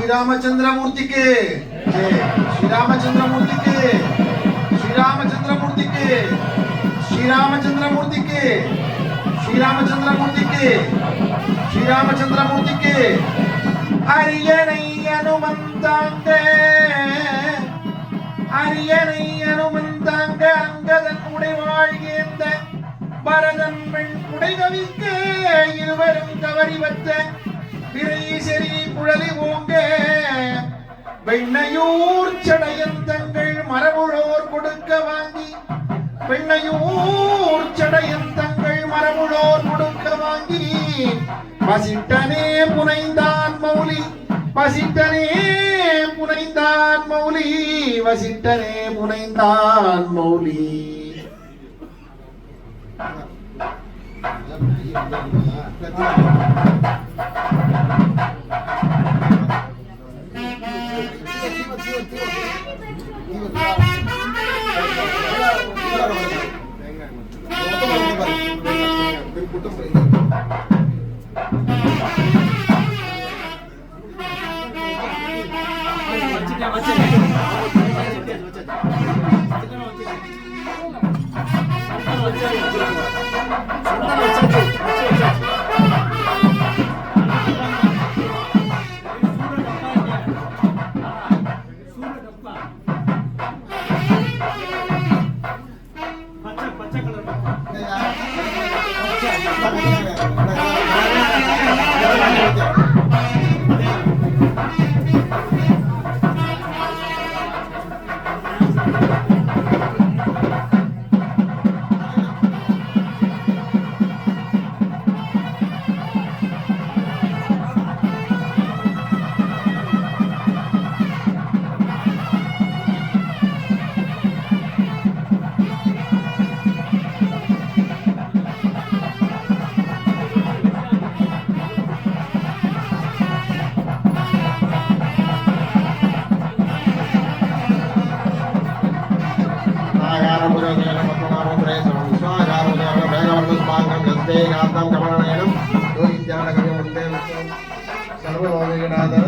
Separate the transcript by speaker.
Speaker 1: శ్రీరామచంద్రమూర్తికి జై శ్రీరామచంద్రమూర్తికి శ్రీరామచంద్రమూర్తికి శ్రీరామచంద్రమూర్తికి శ్రీరామచంద్రమూర్తికి శ్రీరామచంద్రమూర్తికి அரியணை அனுமந்தாங்க அரியணை அனுமந்தாங்க அங்கதன் உடைவாழ் ஏந்த பரதன் பெண் குடைகவிக்க இருவரும் கவரி வத்த பிறை செறி குழலி ஓங்க வெண்ணையூர் சடையன் தங்கள் மரபுழோர் கொடுக்க வாங்கி வெண்ணையூர் சடையன் தங்கள் மரபுழோர் கொடுக்க வாங்கி பசிட்டனே புனைந்தான் மௌலி பசிட்டனே புனைந்தான் மௌலி வசிட்டனே புனைந்தான் மௌலி.
Speaker 2: ことも言う。件 Bye. പുഷ്പാംഗം ഹസ്തേ കാന്തം കമലനയനം. ജ്ഞാനകവ്യം സർവലോകീടാത്